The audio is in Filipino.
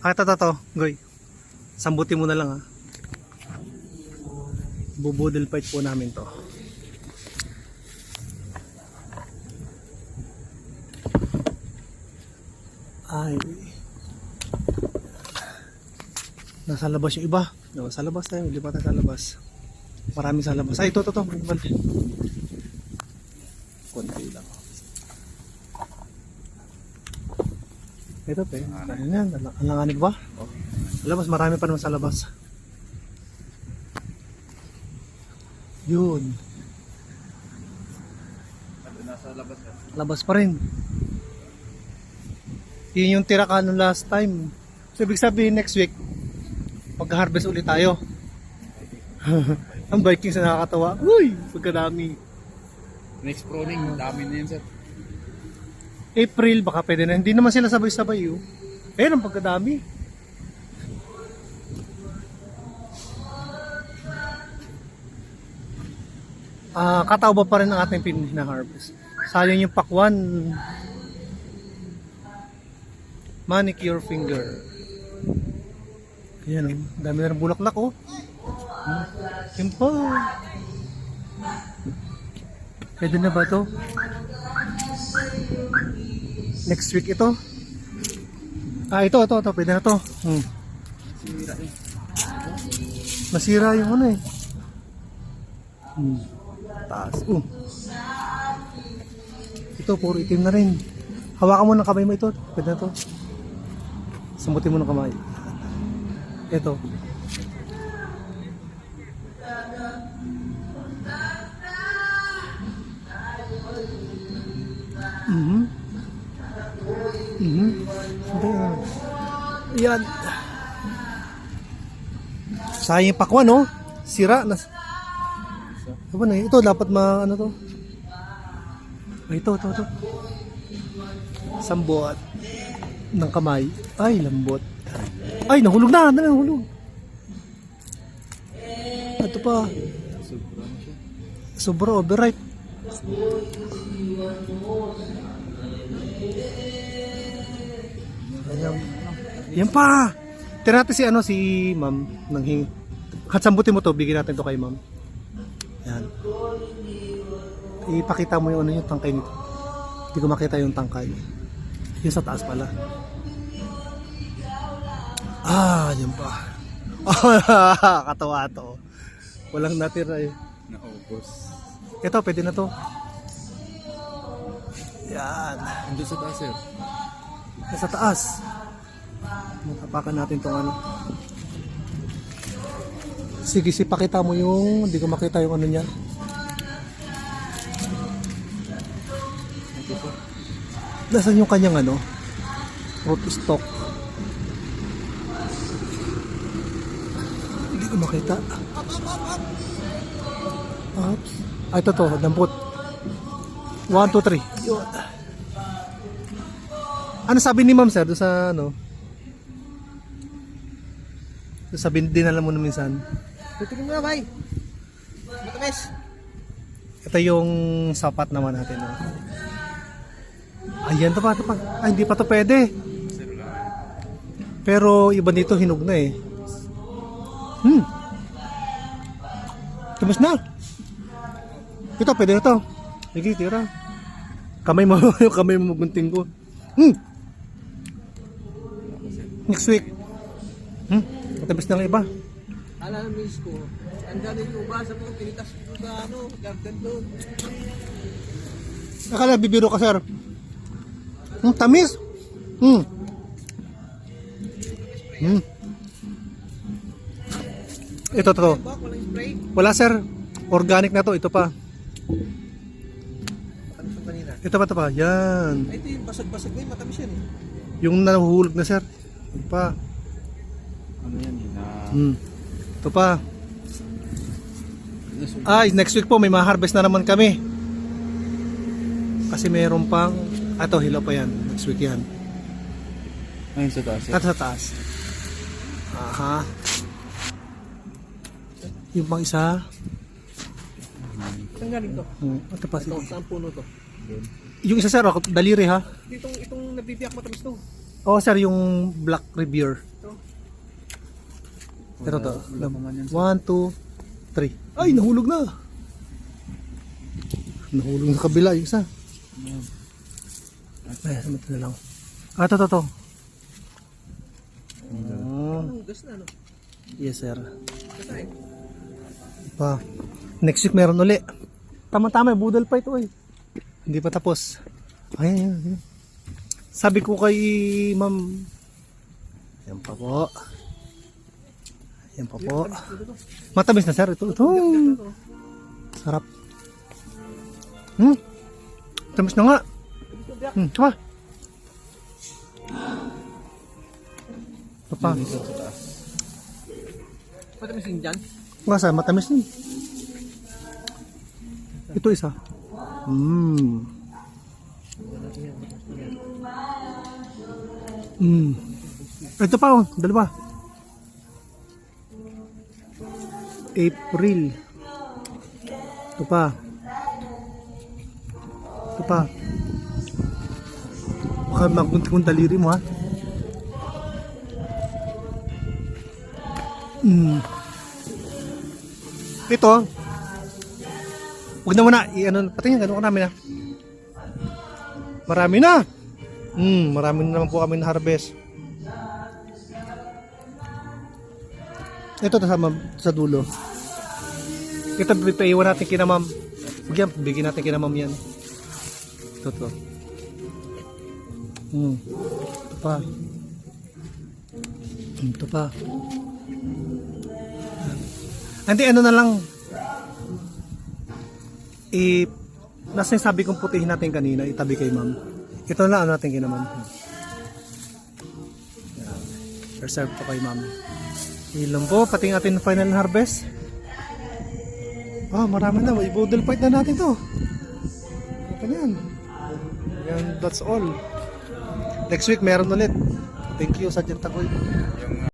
Ah, ito, ito. Goy. Sambuti mo na lang ha. Bubudel fight po namin to. Ay. Nasa labas yung iba. No, sa labas tayo. Tayo sa labas. Marami sa labas. Ay, ito, ito, ito. Ito, pe. Ano yan? Alang- Alanganin ba? Sa labas, marami pa naman sa labas. Yun. Nasa labas ka. Labas pa rin. Yun yung tira ka nung last time. So, ibig sabihin next week, mag-harvest ulit tayo. Ang Vikings na nakakatawa. Uy! Pagkadami. Next proning, dami na yun sir. April, baka pwede na. Hindi naman sila sabay-sabay yun. Ayun ang pagkadami. Ah, katawba pa rin ang ating pin na harvest. Sayang yung pakwan. Manicure finger. Ayan, oh. dami na ng bulaklak oh. Hmm. Yun pa. Pwede na ba to? Next week ito. Ah, ito, ito, ito. Pwede na to. Hmm. Sira. Masira yung ano eh. Hmm. Taas. Uh. Ito, puro itim na rin. Hawakan mo ng kamay mo ito. Pwede na to. Sambutin mo ng kamay. Ito. Yan. Sayang yung pakwan, no? Sira. Nas... Ano na Ito, dapat ma... Ano to? Ay, ito, ito, ito. Sambuat ng kamay. Ay, lambot. Ay, nahulog na. Na, nahulog. Ito pa. Sobra overripe. Ayan. Yan pa. Tira natin si ano si ma'am nang hing Hatsambutin mo to, bigyan natin to kay ma'am. Yan. Ipakita mo yung ano yung tangkay nito. Hindi ko makita yung tangkay. Yung sa taas pala. Ah, yan pa. Katawa to. Walang natira eh. Naubos. Ito, pwede na to. Yan. Ando sa taas sir. Nasa taas. Matapakan natin tong ano. Sige, si pakita mo yung, hindi ko makita yung ano niya. Nasaan yung kanyang ano? Root stock. Hindi ko makita. Oops. Ah, ito to, dampot. 1, 2, 3. Yun. Ano sabi ni ma'am sir doon sa ano? Doon Sabi dinala mo na minsan. Tutukin mo na bay. Matamis. Ito yung sapat naman natin. No? Ayan, ito pa, ito pa. Ay, hindi pa to pwede. Pero iba dito hinog na eh. Hmm. Tumas na. Ito, pwede na to. Sige, tira. Kamay mo, yung kamay mo magunting ko. Hmm. Next week. Hmm. Matamis na lang iba. Alam miss ko, ang dami yung ubasa mo, pinitas ko sa ano, garden doon. Akala bibiro ka, sir. Hmm, tamis. Hmm. Hmm. Ito, to. Wala, sir. Organic na to. Ito pa. Ano sa? Ito pa, ito pa. Yan. Ito yung basag-basag na yun, matamis yan eh. Yung nahuhulog na, sir. Ito pa. Ano yan eh, na... Hmm. Ito pa. Ay, next week po, may ma-harvest na naman kami. Kasi mayroon pang... Ah, ito, hilaw pa yan. Next week yan. Ayun sa taas. At sa taas. Aha. Yung pang isa. Saan galing to? Hmm. Ito pa. Ito, sige. saan puno to? Yung isa, sir, ako, daliri ha. Itong, itong nabibiyak matamis to. Oo, sir, yung Black Revere. Ito to. One, two, three. Ay, nahulog na. Nahulog sa kabila yung isa. Ayan. Ay, samat na lang. Ah, ito, ito, ito. Ah, Anong gas na, no? yes, sir. Pa. Next week meron uli. Tama-tama, budal pa ito eh. Hindi pa tapos. Ay, ayan, ayan. Sabi ko kay ma'am, yan pa po. Yan pa po. Matamis na sir, ito. Ito. Sarap. Hmm. Tamis na nga. Hmm, tama. Ito pa. Taas. Patamisin dyan. Nga sa matamis din. Ito isa. Mmm. Mmm. Ito pa oh, dalawa. April. Ito pa. Ito pa. Baka magunti kong daliri mo ha. Mmm. Ito. Huwag na muna. I-ano, pati nga, ganun ka namin ha. Marami na. Hmm, marami na naman po kami na harvest. Ito to sa, ma'am- sa dulo. Ito, paiwan natin kina ma'am. Huwag yan, bigyan natin kina ma'am yan. Ito to. Hmm. Ito pa. Hmm, Ito pa. Hindi, ano na lang. I, nasa yung sabi kong putihin natin kanina, itabi kay ma'am. Ito na lang ano natin kay ma'am. Reserve po kay ma'am. Ilan po, pati ang ating final harvest. Ah, marami na. I-boodle fight na natin to. Na yan. Yan, that's all. Next week, meron ulit. Thank you, Sergeant Tagoy.